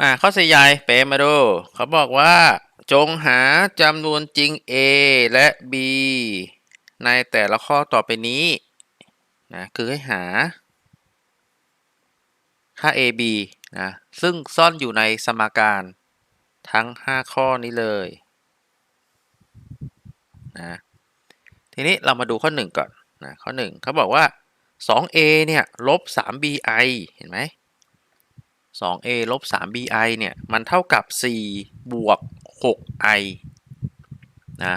อ่าข้อสี่ใหญ่เปมมาดู เขาบอกว่า จงหาจำนวนจริง A และ B ในแต่ละข้อต่อไปนี้นะคือให้หาค่า a b นะซึ่งซ่อนอยู่ในสมการทั้ง 5 ข้อนี้เลยนะทีนี้เรามาดูข้อ 1 ก่อนนะข้อ 1เขาบอกว่า 2a เนี่ยลบ 3bi เห็นไหม 2a ลบ 3bi เนี่ย มันเท่ากับ 4 บวก 6i นะ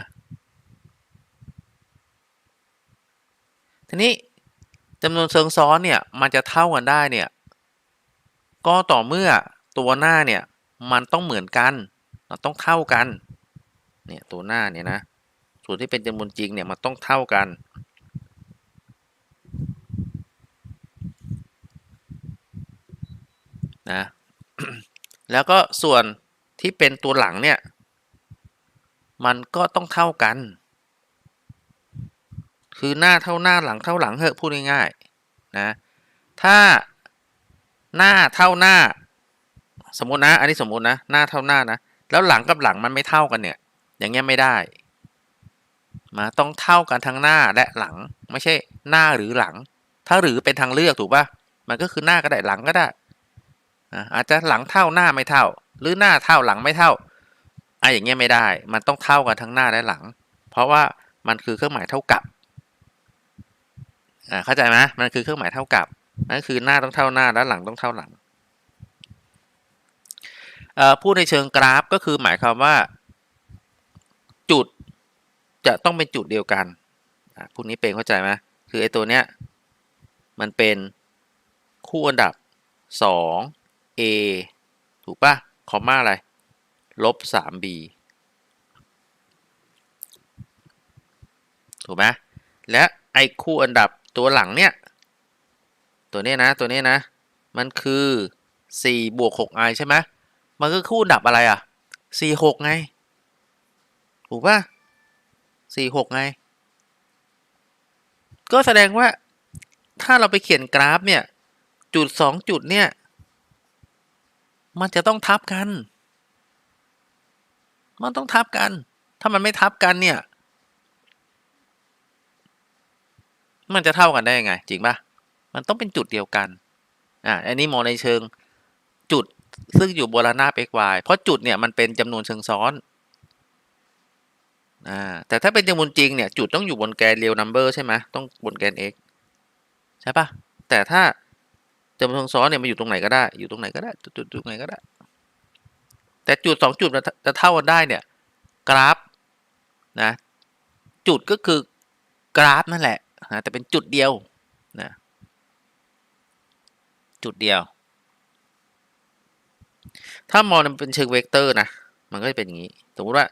ทีนี้จำนวนเชิงซ้อนเนี่ย มันจะเท่ากันได้เนี่ย ก็ต่อเมื่อตัวหน้าเนี่ย มันต้องเหมือนกัน ต้องเท่ากัน เนี่ย ตัวหน้าเนี่ยนะ ส่วนที่เป็นจำนวนจริงเนี่ย มันต้องเท่ากัน นะแล้วก็ส่วนที่เป็นตัวหลังเนี่ย มันก็ต้องเท่ากัน คือหน้าเท่าหน้าหลังเท่าหลังเหอะพูดง่ายๆนะถ้าหน้าเท่าหน้า สมมตินะ อันนี้สมมตินะ หน้าเท่าหน้านะ แล้วหลังกับหลังมันไม่เท่ากันเนี่ย อย่างเงี้ยไม่ได้มาต้องเท่ากันทั้งหน้าและหลัง ไม่ใช่หน้าหรือหลัง ถ้าหรือเป็นทางเลือกถูกปะมันก็คือหน้าก็ได้หลังก็ได้ อาจจะหลังเท่าหน้าไม่เท่า หรือหน้าเท่าหลังไม่เท่าอะอย่างเงี้ยไม่ได้ มันต้องเท่ากันทั้งหน้าและหลัง เพราะว่ามันคือเครื่องหมายเท่ากับอ่าเข้าใจไหมมันคือเครื่องหมายเท่ากับนั่นคือหน้าต้องเท่าหน้าและหลังต้องเท่าหลังพูดในเชิงกราฟก็คือหมายความว่า จุดจะต้องเป็นจุดเดียวกันพวกนี้เป็นเข้าใจไหมคือไอ้ตัวเนี้ยมันเป็นคู่อันดับ 2 A ถูกปะคอมมาอะไร ลบ 3B ถูกไหมและไอ้คู่อันดับตัวหลังเนี่ย ตัวนี้นะ ตัวนี้นะ มันคือ 4 บวก 6i ใช่ไหมมันก็คู่อันดับอะไรอะ 4 6 ไง ถูกป่ะ4 6 ไง ก็แสดงว่าถ้าเราไปเขียนกราฟเนี่ย จุด 2 จุดเนี่ย มันจะต้องทับกัน มันต้องทับกัน ถ้ามันไม่ทับกันเนี่ย มันจะเท่ากันได้ยังไง จริงป่ะมันต้องเป็นจุดเดียวกัน อ่าอันนี้มองในเชิงจุดซึ่งอยู่บนระนาบ x y เพราะจุดเนี่ยมันเป็นจำนวนเชิงซ้อนอ่าแต่ถ้าเป็นจำนวนจริงเนี่ยจุดต้องอยู่บนแกนเรียวนัมเบอร์ใช่ไหมต้องบนแกน x ใช่ปะแต่ถ้า จำนวนเชิงซ้อนเนี่ยมันอยู่ตรงไหนก็ได้ อยู่ตรงไหนก็ได้จุดตรงไหนก็ได้ แต่จุดสองจุดจะเท่ากันได้เนี่ย กราฟนะจุดก็คือกราฟนั่นแหละนะแต่เป็นจุดเดียวนะจุดเดียว ถ้ามองมันเป็นเชิงเวกเตอร์นะมันก็จะเป็นอย่างนี้ สมมติว่า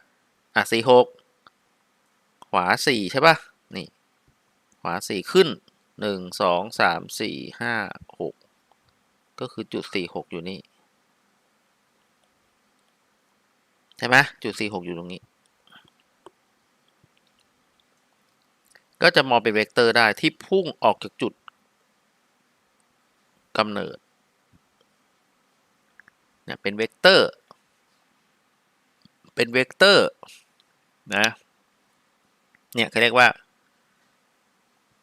อะสี่หกขวาสี่ใช่ป่ะนี่ ขวาสี่ขึ้นหนึ่งสองสามสี่ห้าหก ก็คือจุดสี่หกอยู่นี่ ใช่ไหมจุดสี่หกอยู่ตรงนี้ ก็จะมองเป็นเวกเตอร์ได้ที่พุ่งออกจากจุดกำเนิดเนี่ยเป็นเวกเตอร์ เป็นเวกเตอร์นะ เนี่ยเขาเรียกว่า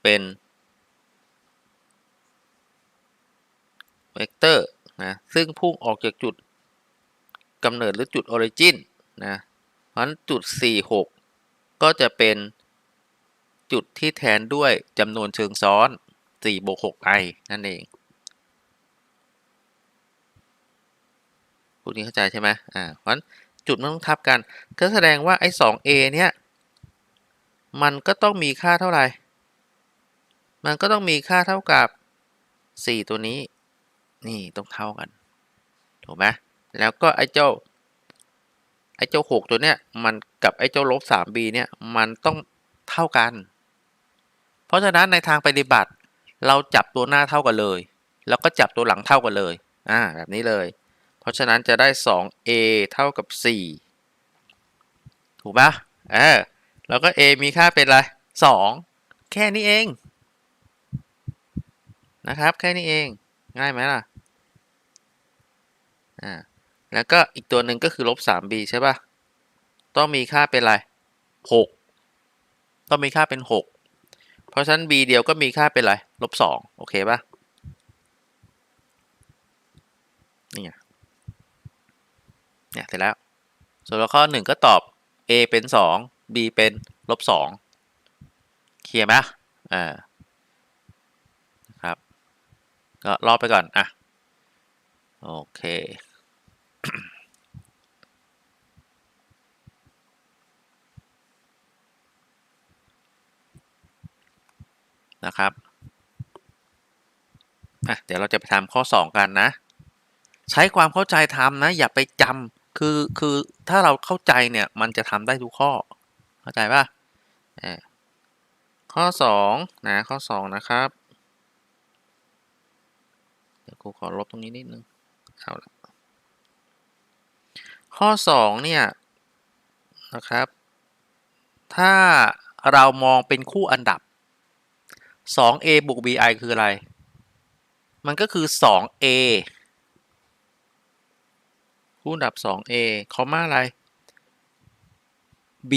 เป็น เวกเตอร์นะซึ่งพุ่งออกจากจุดกำเนิดหรือจุดออริจินนะเพราะฉะนั้นจุด 4 6 ก็จะเป็นจุดที่แทนด้วยจำนวนเชิงซ้อน4บวก 6 i นั่นเองพวกนี้เข้าใจใช่ไหมอ่าเพราะฉะนั้นจุดมันต้องทับกัน ก็แสดงว่าไอ้ 2a เนี่ย มันก็ต้องมีค่าเท่าไหร่ มันก็ต้องมีค่าเท่ากับ 4 ตัวนี้ นี่ต้องเท่ากัน ถูกไหมแล้วก็ไอ้เจ้า ไอ้เจ้า6ตัวเนี้ย มันกับไอ้เจ้าลบ 3b เนี่ย มันต้องเท่ากัน เพราะฉะนั้นในทางปฏิบัติ เราจับตัวหน้าเท่ากันเลย แล้วก็จับตัวหลังเท่ากันเลย อ่า แบบนี้เลย เพราะฉะนั้นจะได้ 2a เท่ากับ 4 ถูกปะเออแล้วก็ a มีค่าเป็นอะไร 2 แค่นี้เองนะครับ แค่นี้เอง ง่ายไหมล่ะ อ่าแล้วก็อีกตัวหนึ่งก็คือลบ 3b ใช่ป่ะ ต้องมีค่าเป็นอะไร 6 ต้องมีค่าเป็น 6 เพราะฉะนั้น b เดียวก็มีค่าเป็นอะไร ลบ 2 โอเคป่ะ นี่ไง เนี่ยเสร็จแล้ว ส่วนข้อ 1 ก็ตอบ a เป็น 2 b เป็นลบ 2 เคลียร์ไหมอ่าครับ ก็รอไปก่อน อะ โอเค นะครับเดี๋ยวเราจะไปทำข้อ 2 กันนะ ใช้ความเข้าใจทำนะ อย่าไปจำคือคือถ้าเราเข้าใจเนี่ยมันจะทำได้ทุกข้อ เข้าใจป่ะเออข้อ 2 นะ ข้อ 2 นะครับ เดี๋ยวครูขอลบตรงนี้นิดนึงเอาละข้อ 2 เนี่ยนะครับ ถ้าเรามองเป็นคู่อันดับ 2a บวก bi คืออะไร มันก็คือ 2a คู่อันดับ 2a คอมมาอะไร b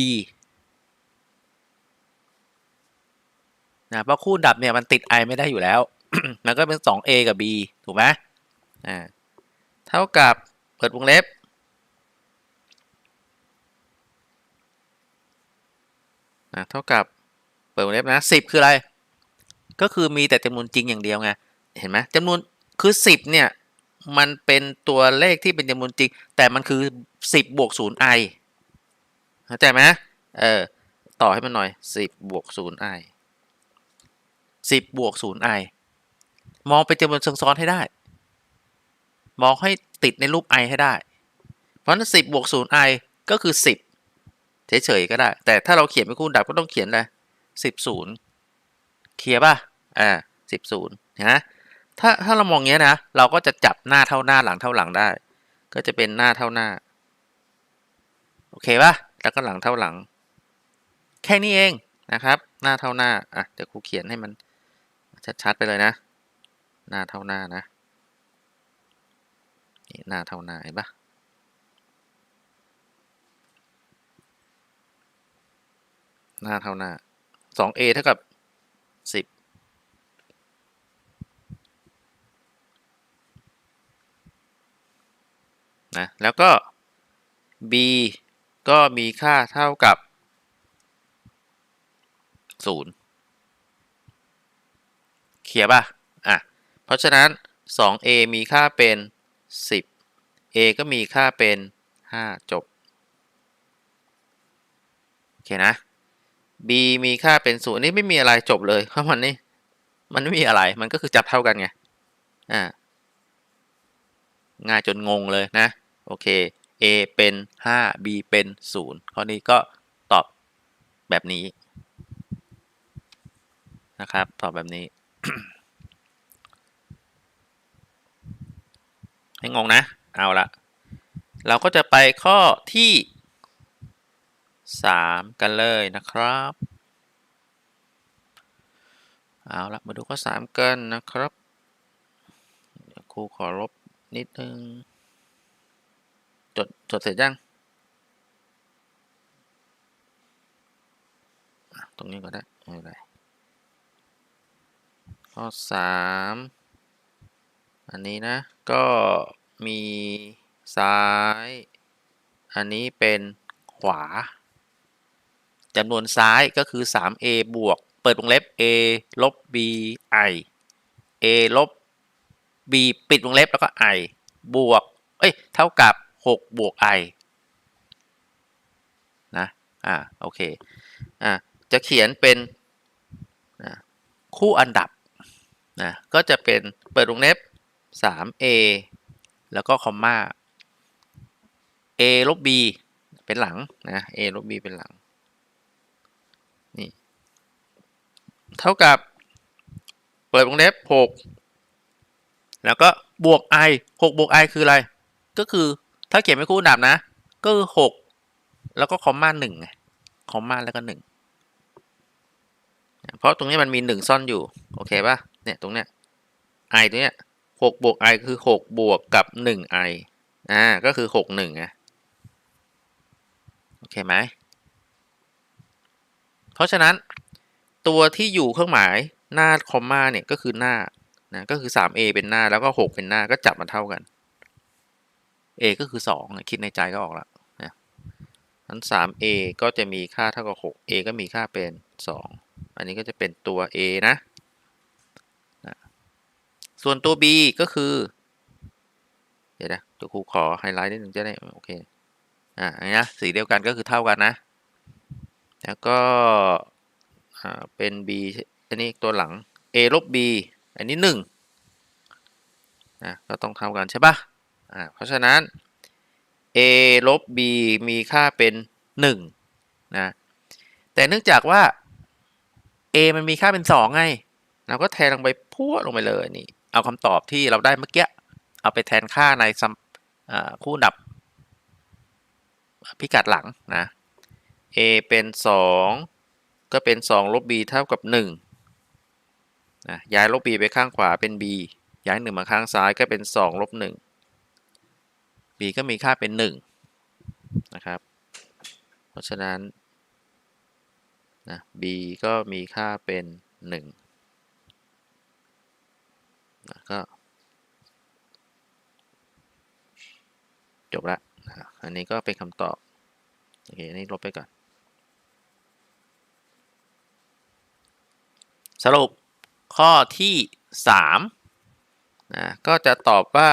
นะเพราะคู่นดับเนี่ยมันติด i ไม่ได้อยู่แล้ว มันก็เป็น 2a กับ b ถูกไหมอ่า เท่ากับเปิดวงเล็บ นะ เท่ากับ เปิดวงเล็บนะ 10 คืออะไร ก็คือมีแต่จำนวนจริงอย่างเดียวไงเห็นไหมจำนวนคือ10เนี่ยมันเป็นตัวเลขที่เป็นจำนวนจริง แต่มันคือ10บวก 0i เข้าใจไหมเออต่อให้มันหน่อย10บวก 0i 10บวก 0i มองเป็นจำนวนเชิงซ้อนให้ได้ มองให้ติดในรูป i ให้ได้ เพราะนั้น10บวก 0i ก็คือ10เฉยๆก็ได้ แต่ถ้าเราเขียนเป็นคู่ดับก็ต้องเขียนอะไร10 0เคลียร์ป่ะ อ่า10 0นย์นะถ้าถ้าเรามองเงี้ยนะ เราก็จะจับหน้าเท่าหน้าหลังเท่าหลังได้ ก็จะเป็นหน้าเท่าหน้า โอเคป่ะแล้วก็หลังเท่าหลัง แค่นี้เองนะครับ หน้าเท่าหน้าอะเดี๋ยวครูเขียนให้มันชัดๆไปเลยนะ หน้าเท่าหน้านะนี่หน้าเท่าหน้าเห็นปะหน้าเท่าหน้า 2a เท่ากับ นะแล้วก็ b ก็มีค่าเท่ากับ 0เคลียร์ป่ะอะ เพราะฉะนั้น 2a มีค่าเป็น 10 a ก็มีค่าเป็น 5 จบ โอเคนะ b มีค่าเป็น0นี่ไม่มีอะไรจบเลยเพราะมันนี่มันไม่มีอะไรมันก็คือจับเท่ากันไงอ่าง่ายจนงงเลยนะ โอเค a เป็น 5 b เป็น 0 ข้อนี้ก็ตอบแบบนี้นะครับ ตอบแบบนี้ ให้งงนะ เอาละเราก็จะไปข้อที่ 3 กันเลยนะครับ เอาละมาดูข้อ 3 กันนะครับครูขอลบนิดนึง จด จดเสร็จยัง ตรงนี้ก็ได้ไม่เป็นไรข้อ3อันนี้นะ ก็มีซ้าย อันนี้เป็นขวาจำนวนซ้ายก็คือ 3a บวก เปิดวงเล็บ a ลบ b i a ลบ b ปิดวงเล็บแล้วก็ i บวก เอ้ย เท่ากับ 6 บวก i นะ อ่า โอเค อ่า จะเขียนเป็นคู่อันดับ นะ ก็จะเป็นเปิดวงเล็บ 3a แล้วก็คอมมา a ลบ b เป็นหลัง นะ a ลบ b เป็นหลัง นี่ เท่ากับ เปิดวงเล็บ 6 แล้วก็บวก i 6 บวก i คืออะไร ก็คือ ถ้าเขียนเป็นคู่อันดับนะ ก็คือ6แล้วก็คอมมา1ไงคอมมาแล้วก็1เพราะตรงนี้มันมี1ซ่อนอยู่ โอเคป่ะเนี่ยตรงเนี้ย i ตรงเนี้ย6บวก i คือ6บวกกับ 1i อ่าก็คือหกหนึ่งไงโอเคไหมเพราะฉะนั้นตัวที่อยู่เครื่องหมายหน้าคอมมาเนี่ยก็คือหน้านะก็คือ 3a เป็นหน้าแล้วก็ 6 เป็นหน้าก็จับมาเท่ากัน a ก็คือ 2 คิดในใจก็ออกแล้วนะนั้น 3a ก็จะมีค่าเท่ากับ 6a ก็มีค่าเป็น 2 อันนี้ก็จะเป็นตัว a นะนะส่วนตัว b ก็คือ เดี๋ยวนะเดี๋ยวครูขอไฮไลท์นิดนึงจะได้โอเค อ่าอันนี้นะสีเดียวกันก็คือเท่ากันนะ แล้วก็อ่าเป็น b อันนี้ตัวหลัง a ลบ b อันนี้1นะก็ต้องเท่ากันใช่ปะ อ่าเพราะฉะนั้น a ลบ b มีค่าเป็น1นะแต่เนื่องจากว่า a มันมีค่าเป็น 2 ไง เราก็แทนลงไปพัวลงไปเลยนี่ เอาคำตอบที่เราได้เมื่อกี้ เอาไปแทนค่าในคู่ดับพิกัดหลังนะ a เป็น 2 ก็เป็น 2 ลบ b เท่ากับ1นะย้ายลบ b ไปข้างขวาเป็น b ย้าย1มาข้างซ้ายก็เป็น 2 ลบ 1 ก็มีค่าเป็น 1 นะครับ เพราะฉะนั้นนะ b ก็มีค่าเป็น1นะก็จบละนะอันนี้ก็เป็นคำตอบ โอเคนี่ลบไปก่อน สรุปข้อที่3นะก็จะตอบว่า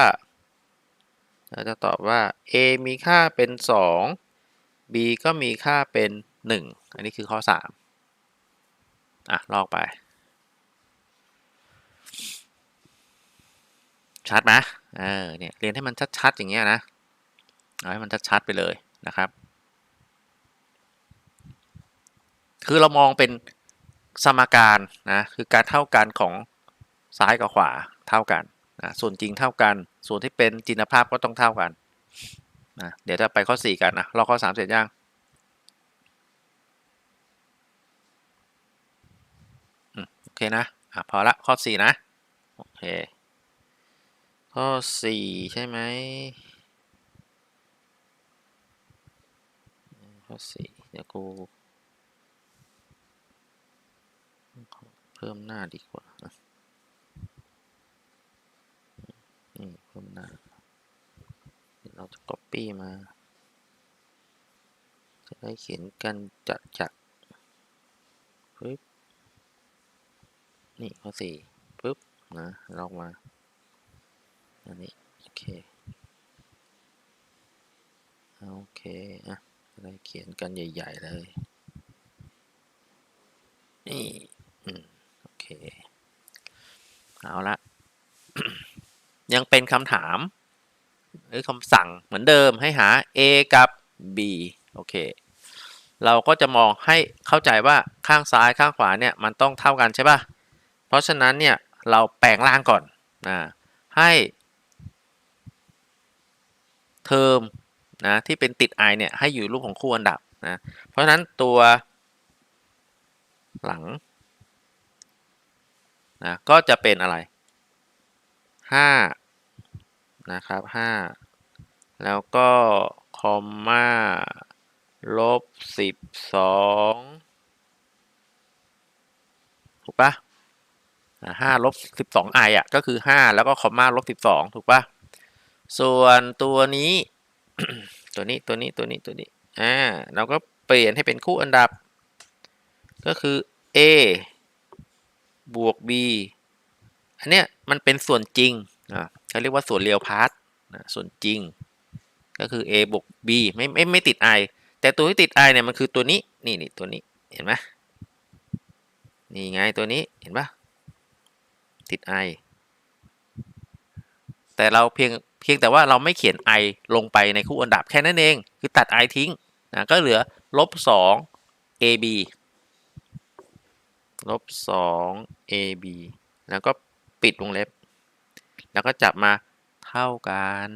เราจะตอบว่า a มีค่าเป็น 2 b ก็มีค่าเป็น 1 อันนี้คือข้อ 3 อะ ลอกไป ชัดไหมเออเนี่ยเรียนให้มันชัด ๆ อย่างเงี้ยนะ เอาให้มันชัด ๆ ไปเลยนะครับ คือเรามองเป็นสมการนะ คือการเท่ากันของซ้ายกับขวาเท่ากัน นะส่วนจริงเท่ากัน ส่วนที่เป็นจินภาพก็ต้องเท่ากันนะเดี๋ยวจะไปข้อ 4 กันนะราข้อ 3 เสร็จยังโอเคนะอะพอละข้อ 4 นะ โอเค ข้อ 4 ใช่ไหมข้อ 4 เดี๋ยวกูเพิ่มหน้าดีกว่า นี่เพิ่มหน้าเราจะ copy มา จะได้เขียนกันจะจักปึ๊บ นี่ข้อสี่ปึ๊บ นะลอกมา อันนี้ โอเค โอเค อะ จะได้เขียนกันใหญ่ ๆ เลย นี่ อืม โอเค เอาละ ยังเป็นคำถาม หรือคำสั่งเหมือนเดิมให้หา a กับ b โอเค เราก็จะมองให้เข้าใจว่าข้างซ้ายข้างขวาเนี่ยมันต้องเท่ากันใช่ป่ะ เพราะฉะนั้นเนี่ยเราแปลงร่างก่อนนะให้เทอมนะที่เป็นติด i เนี่ยให้อยู่รูปของคู่อันดับนะเพราะฉะนั้นตัวหลังนะก็จะเป็นอะไร 5 นะครับ5แล้วก็คอมมาลบ12ถูกปะห้าลบสิบสองไออะ ก็คือห้าแล้วก็คอมมาลบสิบสองถูกปะส่วนตัวนี้ ตัวนี้ตัวนี้ตัวนี้ตัวนี้อ่าเราก็เปลี่ยนให้เป็นคู่อันดับ ก็คือ a บวก b อันเนี้ยมันเป็นส่วนจริงอ่า เขาเรียกว่าส่วนเรียวพาร์ตส่วนจริง ก็คือ a บวก b ไม่ไม่ไม่ติด i แต่ตัวที่ติด i เนี่ยมันคือตัวนี้นี่นี่ตัวนี้เห็นไหมนี่ไงตัวนี้เห็นปะติด i แต่เราเพียงเพียงแต่ว่าเราไม่เขียน i ลงไปในคู่อันดับแค่นั้นเอง คือตัด i ทิ้งนะก็เหลือลบ2 ab ลบ2 ab แล้วก็ปิดวงเล็บ แล้วก็จับมาเท่ากัน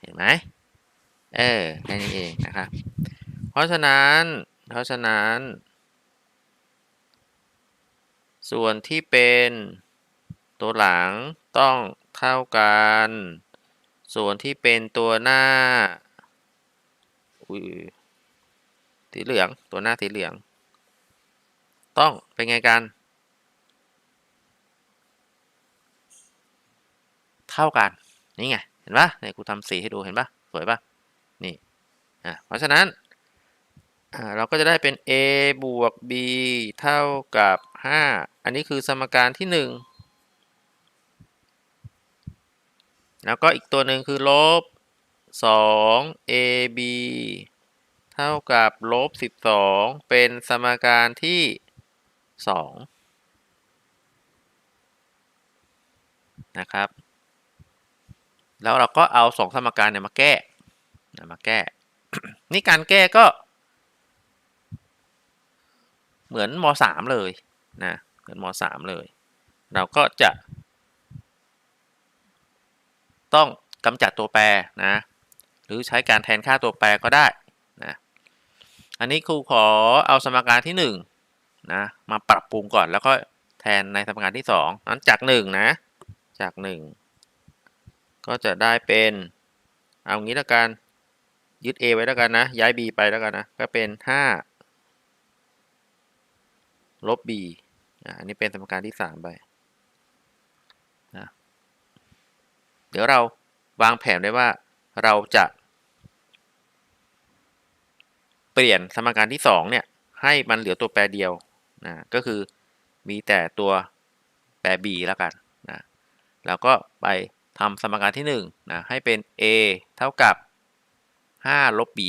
เห็นไหมเออแค่นี้เองนะครับ เพราะฉะนั้น เพราะฉะนั้น ส่วนที่เป็นตัวหลังต้องเท่ากัน ส่วนที่เป็นตัวหน้าอุ้ยสีเหลือง ตัวหน้าสีเหลือง ต้องเป็นไงกัน ท่ากันนี่ไงเห็นปะเนี่ยกูทำสีให้ดูเห็นปะสวยปะนี่อะเพราะฉะนั้นอ่าเราก็จะได้เป็น a บวก b เท่ากับ 5 อันนี้คือสมการที่ 1 แล้วก็อีกตัวหนึ่งคือลบ 2 ab เท่ากับลบ 12 เป็นสมการที่ 2 นะครับ แล้วเราก็เอาสองสมการเนี่ยมาแก้นะมาแก้ นี่การแก้ก็ เหมือนม .3 เลยนะเหมือนม .3 เลย เราก็จะ ต้องกำจัดตัวแปรนะ หรือใช้การแทนค่าตัวแปรก็ได้นะอันนี้ครูขอเอาสมการที่ 1 นะ มาปรับปรุงก่อนแล้วก็แทนในสมการที่2นั้นจาก 1 นะ จาก 1 ก็จะได้เป็น เอางี้แล้วกัน ยึด a ไว้แล้วกันนะ ย้าย b ไปแล้วกันนะ ก็เป็น 5 ลบ B อันนี้เป็นสมการที่ 3 ไปนะเดี๋ยวเราวางแผนได้ว่าเราจะ เปลี่ยนสมการที่ 2 เนี่ย ให้มันเหลือตัวแปรเดียวนะก็คือมีแต่ตัวแปร b แล้วกันนะแล้วก็ไป ทำสมการที่1นะให้เป็น a เท่ากับ 5 ลบ b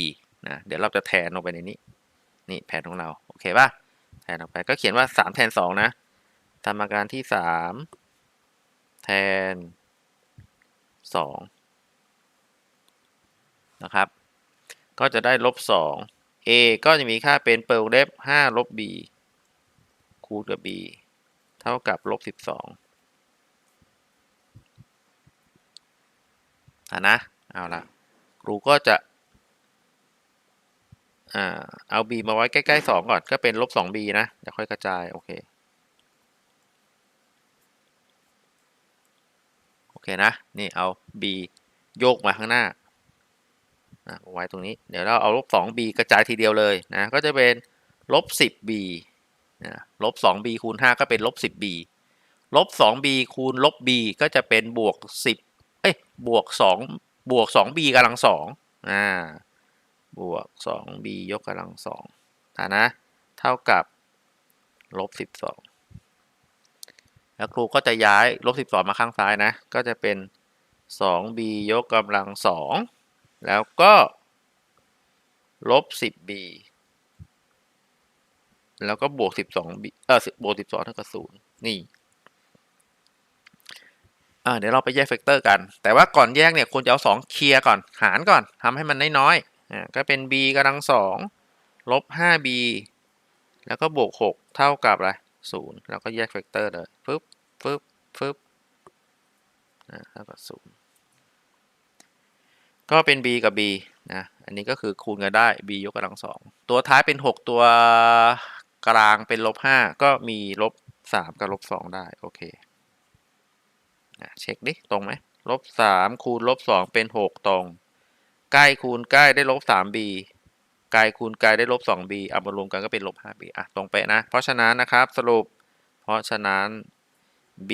นะเดี๋ยวเราจะแทนลงไปในนี้ นี่แผนของเรา โอเคป่ะ แทนออกไปก็เขียนว่า 3 แทน 2 นะสมการที่ 3 แทน 2 นะครับ ก็จะได้ลบ 2 a ก็จะมีค่าเป็นเปิดวงเล็บ5ลบ b คูณกับ b เท่ากับลบ 12 อะนะเอาละครูก็จะอ่าเอา b มาไว้ใกล้ๆ2ก่อนก็เป็นลบ 2b นะเดี๋ยวค่อยกระจายโอเคโอเคนะนี่เอา b โยกมาข้างหน้าไว้ตรงนี้เดี๋ยวเราเอาลบ 2b กระจายทีเดียวเลยนะก็จะเป็นลบ 10b นะลบ 2b คูณ 5 ก็เป็นลบ 10b ลบ 2b คูณลบ b ก็จะเป็นบวก 10 เอ้ยบวก2บวก 2b กำลัง2อ่าบวก 2b ยกกำลัง2ฐานะ เท่ากับลบ12แล้วครูก็จะย้ายลบ12มาข้างซ้ายนะ ก็จะเป็น 2b ยกกำลัง2แล้วก็ลบ 10b แล้วก็บวก 12b เออบวก12เท่ากับ0นี่อ่ เดี๋ยวเราไปแยกเฟกเตอร์กัน แต่ว่าก่อนแยกเนี่ยควรจะเอา2เคลียร์ก่อน หารก่อนทำให้มันน้อยๆอ่าก็เป็น b กำลัง2ลบ 5b แล้วก็บวก 6 เท่ากับอะไร0แล้วก็แยกเฟกเตอร์เลยฟึบฟึบฟึบอ่าเท่ากับ0ก็เป็น b กับ b นะ อันนี้ก็คือคูณกันได้ b ยกกำลัง2ตัวท้ายเป็น 6 ตัวกลางเป็นลบ5ก็มีลบ3กับลบ2ได้ โอเค เช็คดิตรงไหมลบ3คูณลบ2เป็น6ตรงใกล้คูณใกล้ได้ลบ 3b ไกลคูณไกลได้ลบ 2b เอามารวมกันก็เป็นลบ 5b อะตรงไปนะ เพราะฉะนั้นนะครับสรุป เพราะฉะนั้น b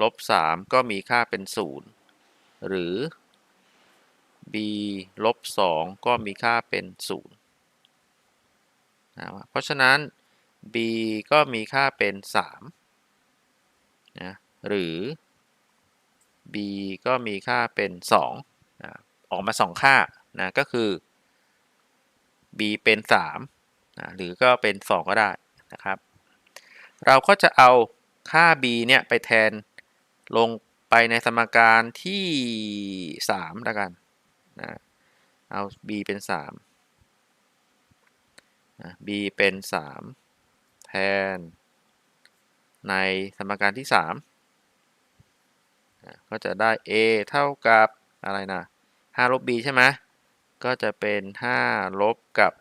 ลบ 3 ก็มีค่าเป็น 0 หรือ b ลบ 2 ก็มีค่าเป็น 0นะเพราะฉะนั้น b ก็มีค่าเป็น3นะหรือ b ก็มีค่าเป็น2นะออกมา 2 ค่านะก็คือ b เป็น3นะหรือก็เป็น 2 ก็ได้นะครับ เราก็จะเอาค่า b เนี่ยไปแทนลงไปในสมการที่3แล้วกันนะเอา b เป็น3นะ b เป็น 3 แทนในสมการที่ 3 ก็จะได้ a เท่ากับอะไรนะ5ลบ b ใช่ไหมก็จะเป็น5ลบกับ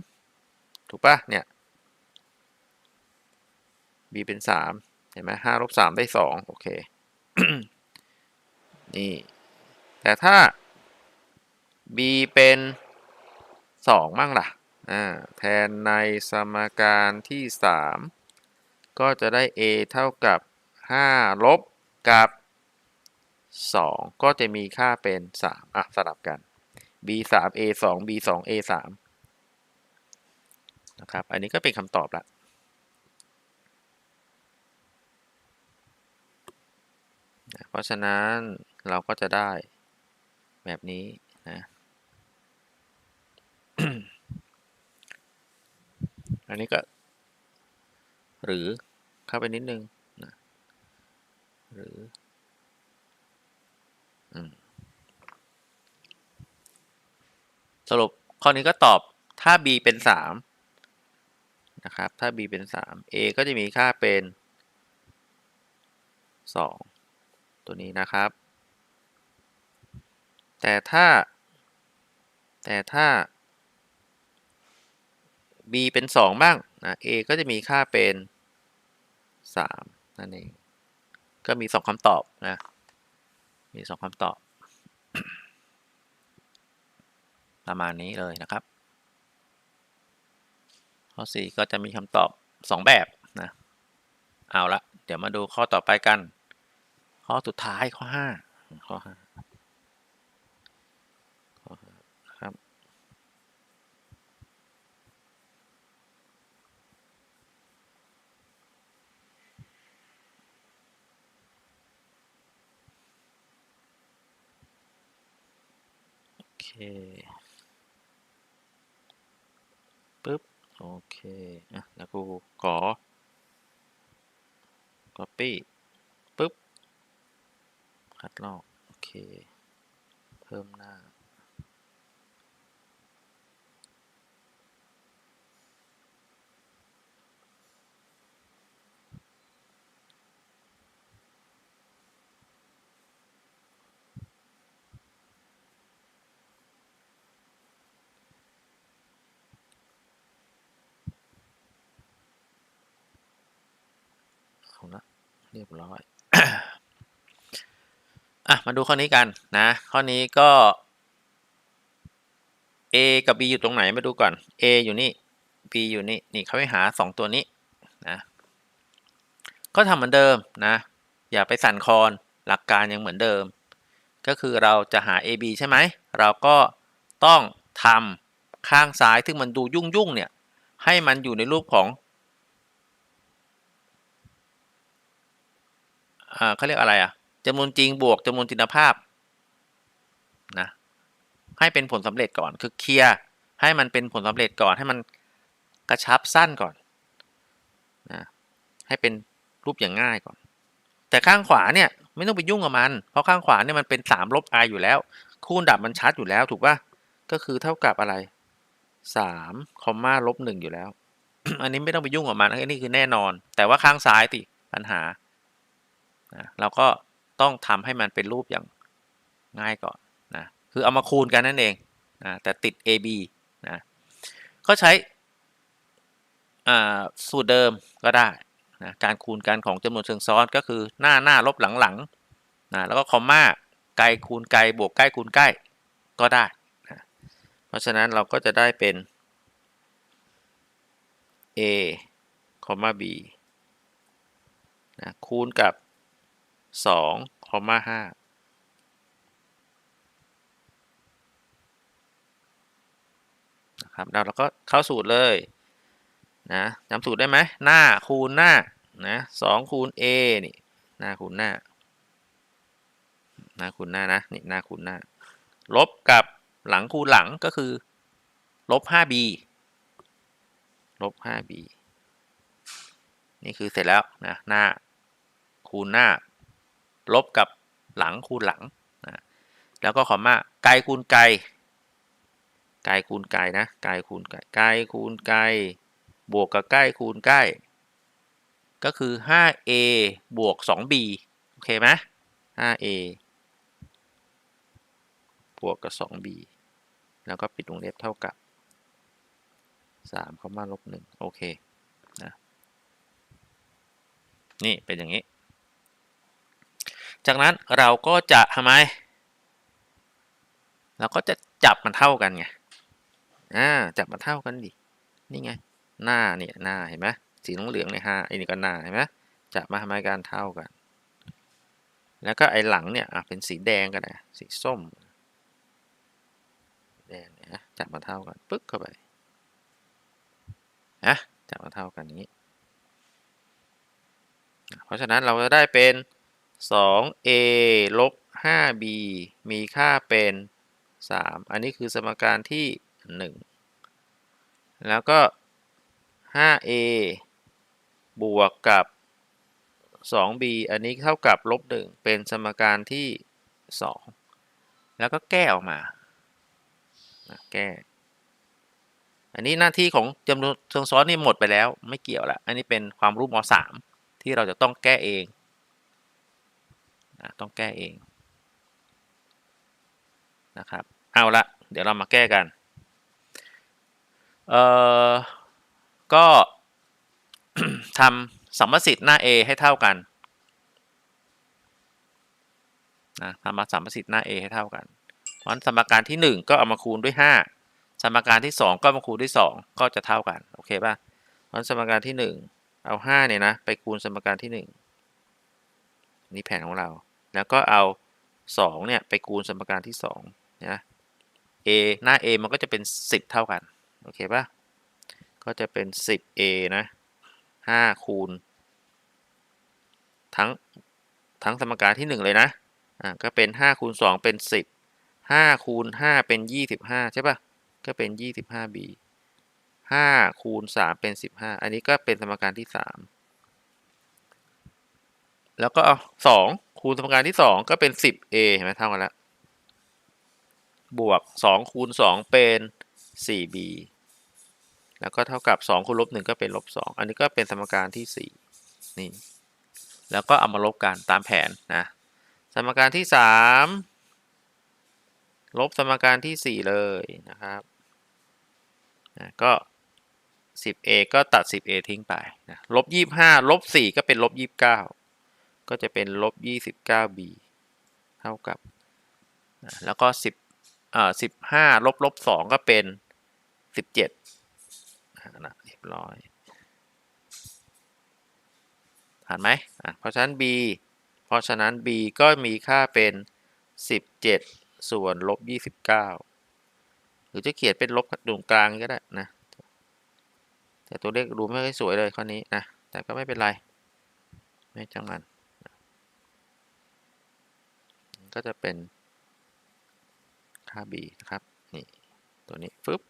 3 ถูกปะเนี่ย b เป็น 3 เห็นไหม5ลบ3ได้ 2 โอเค นี่ แต่ถ้า b เป็นสองมั่งล่ะอ่าแทนในสมการที่สามก็จะได้ a เท่ากับห้าลบกับ สองก็จะมีค่าเป็นสามอะ สลับกัน b สาม a สอง b สอง a สามนะครับ อันนี้ก็เป็นคำตอบละเพราะฉะนั้นเราก็จะได้แบบนี้นะ อันนี้ก็ หรือเข้าไปนิดนึงนะหรือ สรุปข้อนี้ก็ตอบถ้า b เป็นสามนะครับ ถ้า b เป็นสาม a ก็จะมีค่าเป็นสองตัวนี้นะครับ แต่ถ้า แต่ถ้า b เป็นสองบ้างนะ a ก็จะมีค่าเป็นสามนั่นเอง ก็มีสองคำตอบนะ มีสองคำตอบ ประมาณนี้เลยนะครับ ข้อ 4 ก็จะมีคำตอบ 2 แบบนะ เอาละเดี๋ยวมาดูข้อต่อไปกัน ข้อสุดท้ายข้อ 5 ข้อ5ข้อ5ครับโอเค ปึ๊บ โอเค อะ แล้วกูขอ copy ปุ๊บ คัดลอก โอเค เพิ่มหน้า เอาละเรียบร้อย อะ มาดูข้อนี้กันนะ ข้อนี้ก็ a กับ b อยู่ตรงไหนมาดูก่อน a อยู่นี่ b อยู่นี่ นี่เขาให้หา 2 ตัวนี้นะ ก็ทำเหมือนเดิมนะ อย่าไปสั่นคลอนหลักการยังเหมือนเดิม ก็คือเราจะหา a b ใช่ไหม เราก็ต้องทำข้างซ้ายซึ่งมันดูยุ่งยุ่งเนี่ย ให้มันอยู่ในรูปของ อ่า เขาเรียกอะไรอะจำนวนจริงบวกจำนวนจินภาพนะให้เป็นผลสำเร็จก่อนคือเคลียร์ให้มันเป็นผลสำเร็จก่อนให้มันกระชับสั้นก่อนนะให้เป็นรูปอย่างง่ายก่อน แต่ข้างขวาเนี่ยไม่ต้องไปยุ่งกับมัน เพราะข้างขวาเนี่ยมันเป็น3ลบ i อยู่แล้ว คูณดับมันชัดอยู่แล้วถูกป่ะก็คือเท่ากับอะไร3คอมมาลบ1อยู่แล้ว อันนี้ไม่ต้องไปยุ่งกับมันอันนี้คือแน่นอน แต่ว่าข้างซ้ายติปัญหา นะเราก็ต้องทำให้มันเป็นรูปอย่างง่ายก่อนนะคือเอามาคูณกันนั่นเองนะแต่ติด AB นะก็ใช้สูตรเดิมก็ได้นะการคูณกันของจำนวนเชิงซ้อนก็คือหน้าหน้าลบหลังหลังนะแล้วก็คอมมาไกลคูณไกลบวกใกล้คูณใกล้ก็ได้นะเพราะฉะนั้นเราก็จะได้เป็น A คอมมา B นะคูณกับ สองคอมมาห้านะครับแล้วเราก็เข้าสูตรเลยนะจำสูตรได้ไหมหน้าคูณหน้านะสองคูณ a นี่หน้าคูณหน้าหน้าคูณหน้านะนี่หน้าคูณหน้า ลบกับหลังคูณหลังก็คือ ลบ 5b ลบ 5b นี่คือเสร็จแล้วนะหน้าคูณหน้า ลบกับหลังคูณหลังนะแล้วก็คอมมาไกลคูณไกล ไกลคูณไกลนะ ไกลคูณไกล ไกลคูณไกล บวกกับใกล้คูณใกล้ ก็คือ 5a บวก 2b โอเคไหม 5a บวกกับ 2b แล้วก็ปิดวงเล็บเท่ากับ3คอมมาลบ1โอเคนะนี่เป็นอย่างนี้ จากนั้นเราก็จะทำไม เราก็จะจับมันเท่ากันไงอ่าจับมันเท่ากันดินี่ไง หน้าเนี่ยหน้าเห็นไหมสีเหลืองเนี่ยห้าไอ้นี่ก็หน้าเห็นไหมจับมาทำไมการเท่ากัน แล้วก็ไอ้หลังเนี่ยอะเป็นสีแดงกันนะสีส้มแดงเนี่ยจับมาเท่ากันปึ๊กเข้าไปนะจับมาเท่ากันนี้ เพราะฉะนั้นเราจะได้เป็น 2a ลบ 5b มีค่าเป็น 3 อันนี้คือสมการที่ 1 แล้วก็ 5a บวกกับ 2b อันนี้เท่ากับลบ 1 เป็นสมการที่ 2 แล้วก็แก้ออกมา แก้ อันนี้หน้าที่ของจำนวนเชิงซ้อนนี่หมดไปแล้วไม่เกี่ยวละ อันนี้เป็นความรู้ม .3 ที่เราจะต้องแก้เอง นะต้องแก้เองนะครับ เอาละเดี๋ยวเรามาแก้กัน เอ่อ ก็ทำสัมประสิทธิ์หน้า A ให้เท่ากันนะทำมาสัมประสิทธิ์หน้า A ให้เท่ากัน เพราะนั้นสมการที่ 1 ก็เอามาคูณด้วย 5 สมการที่ 2 ก็มาคูณด้วย 2 ก็จะเท่ากัน โอเคป่ะเพราะนั้นสมการที่ 1 เอา5เนี่ยนะ ไปคูณสมการที่ 1 นี่แผนของเรา แล้วก็เอา2เนี่ยไปคูณสมการที่2นะ a หน้า a มันก็จะเป็น 10 เท่ากัน โอเคป่ะก็จะเป็น 10a นะ5คูณ ทั้งทั้งสมการที่ 1 เลยนะ อ่า ก็เป็น5คูณ2เป็น 10 5คูณ5เป็น 25 ใช่ป่ะก็เป็น 25b 5คูณ3เป็น 15 อันนี้ก็เป็นสมการที่ 3 แล้วก็เอา2 คูณสมการที่2ก็เป็น 10a เอเห็นไหมเท่ากันแล้ว บวก2คูณ2เป็น 4b แล้วก็เท่ากับ2คูณลบ1ก็เป็นลบ2อันนี้ก็เป็นสมการที่4นี่ แล้วก็เอามาลบกันตามแผนนะ สมการที่3ลบสมการที่4เลยนะครับนะก็ 10a ก็ตัด 10a ทิ้งไปนะลบ25ลบ4ก็เป็นลบ29 ก็จะเป็นลบ 29b เท่ากับ แล้วก็ 10อ่า15ลบลบ2ก็เป็น 17นะเรียบร้อยผ่านไหมอะเพราะฉะนั้น b เพราะฉะนั้น b ก็มีค่าเป็น 17 ส่วนลบ 29 หรือจะเขียนเป็นลบตรงกลางก็ได้นะ แต่ตัวเลขดูไม่ค่อยสวยเลยข้อนี้นะ แต่ก็ไม่เป็นไร ไม่จังมัน ก็จะเป็นค่า b นะครับนี่ตัวนี้ฟึบ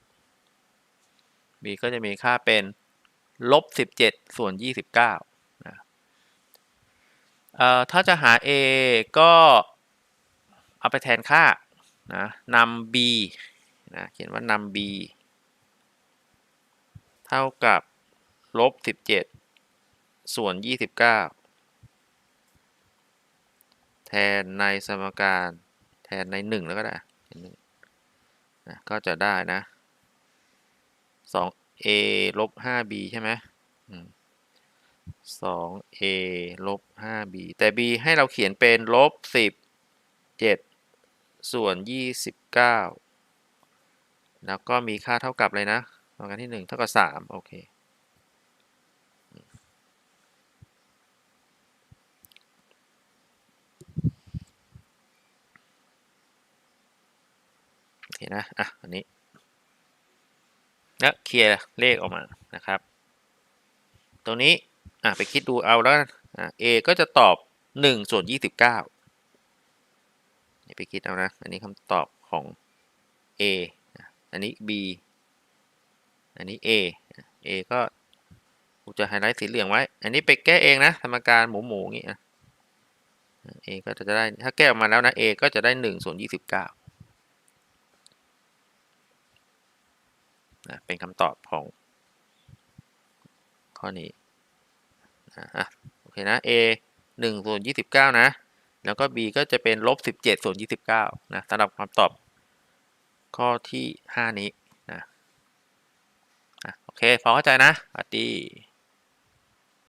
b ก็จะมีค่าเป็นลบ 17 ส่วน 29นะเอ่อถ้าจะหา a ก็เอาไปแทนค่านะนำ b นะเขียนว่านำ b เท่ากับลบ 17 ส่วน 29 แทนในสมการแทนใน 1 แล้วก็ได้นะก็จะได้นะ 2a ลบ 5b ใช่ไหม 2a ลบ 5b แต่ b ให้เราเขียนเป็นลบ 10 7 ส่วน 29 แล้วก็มีค่าเท่ากับเลยนะสมการที่ 1 เท่ากับ 3 โอเค เคนะอะอันนี้แล้วเคลียร์เลขออกมานะครับ ตรงนี้อะไปคิดดูเอาแล้วอะ a ก็จะตอบ1ส่วน29นี่ไปคิดเอานะ อันนี้คำตอบของ a อันนี้ b อันนี้ a a ก็กูจะไฮไลท์สีเหลืองไว้ อันนี้ไปแก้เองนะสมการหมูหมูงี้อะ a ก็จะได้ถ้าแก้ออกมาแล้วนะ a ก็จะได้1ส่วน29 นะเป็นคำตอบของข้อนี้นะโอเคนะ a 1ส่วน29 นะ แล้วก็ b ก็จะเป็นลบ17ส่วน29 นะสำหรับคำตอบข้อที่ 5 นี้นะะโอเค พอเข้าใจนะสวัสดี